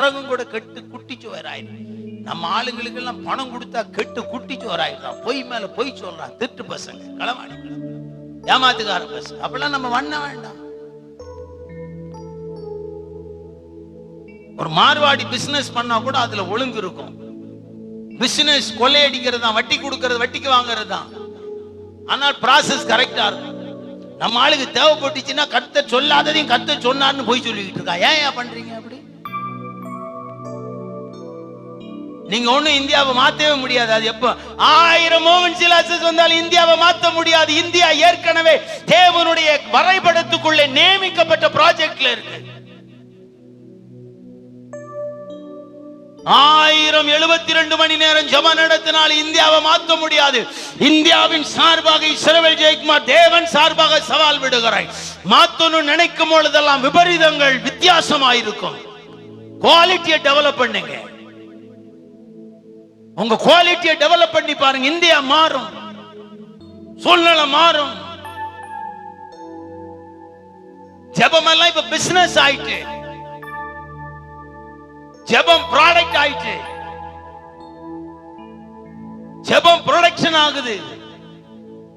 பிறகும் கூட கெட்டு குட்டிச்சுவராயிடும் நம்ம ஆளுங்களுக்கு எல்லாம் பணம் கொடுத்தா கெட்டு குட்டிச்சுவராயிடுறான் பொய் மேல பொய் சொல்றான் திட்டு பசங்க களவாடி ஏமாத்துக்கார பசங்க. அப்பெல்லாம் நம்ம வண்ண வேண்டாம். ஒரு மார்வாடி பிசினஸ் பண்ணா கூட அதுல ஒழுங்கு இருக்கும். பிசினஸ் கொள்ளையடிக்கிறது தான் வட்டி கொடுக்கறது வட்டிக்கு வாங்குறது. தான் ஆனால் ப்ராசஸ் கரெக்டா இருக்கும். நம்ம ஆளுக்கு தேவைப்பட்டுச்சுன்னா கத்த சொல்லாததையும் கத்த சொன்னார்னு போய் சொல்லிக்கிட்டு இருக்கா. ஏன் ஏன் பண்றீங்க அப்படி? நீங்க ஒண்ணும் இந்தியாவை மாத்தவே முடியாது. அது எப்ப? ஆயிரம் மோகன் சிலாசஸ் வந்தாலும் இந்தியாவை மாத்த முடியாது. இந்தியா ஏற்கனவே தேவனுடைய வரைபடத்துக்குள்ளே நியமிக்கப்பட்ட ப்ராஜெக்ட்ல இருக்கு. ஆயிரம் எழுபத்தி ரெண்டு மணி நேரம் ஜம நடத்தினால் இந்தியாவை மாற்ற முடியாது. இந்தியாவின் சார்பாக இஸ்ரவேல் ஜெயக்குமார் தேவன் சார்பாக சவால் விடுகிறாய் மாத்தணும் நினைக்கும் பொழுதெல்லாம் விபரீதங்கள் வித்தியாசமாயிருக்கும். குவாலிட்டியை டெவலப் பண்ணுங்க. உங்க குவாலிட்டியை டெவலப் பண்ணி பாருங்க. இந்தியா மாறும். சூழ்நிலை மாறும். ஜெபமெல்லாம் இப்ப பிசினஸ் ஆயிட்டு. ஜெபம் ப்ராடக்ட் ஆயிட்டு. ஜெபம் ப்ரொடக்ஷன் ஆகுது.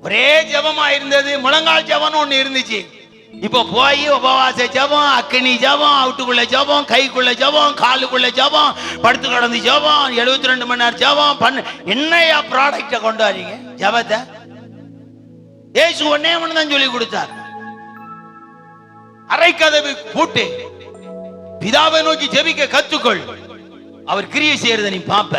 ஒரே ஜெபமா இருந்தது. முழங்கால் ஜெபம் ஒண்ணு இருந்துச்சு. இப்போ போய் உபவாச ஜெபம் அக்கினி ஜெபம் அவுட்டுக்குள்ள ஜெபம் கைக்குள்ள ஜெபம் காலுக்குள்ள ஜெபம் படுத்து கிடந்து ஜெபம் எழுபத்தி ரெண்டு மணி நேரம் ஜெபம் பண்ணு. என்னையா ப்ராடக்ட கொண்டு வரீங்க ஜபத்தை? ஏசு ஒன்னே ஒன்று தான் சொல்லி கொடுத்தார் அரைக்கதவு பூட்டு. பிதாவை நோக்கி ஜெபிக்க கத்துக்கொள். அவர் கிரியை செய்யறத நீ பாப்ப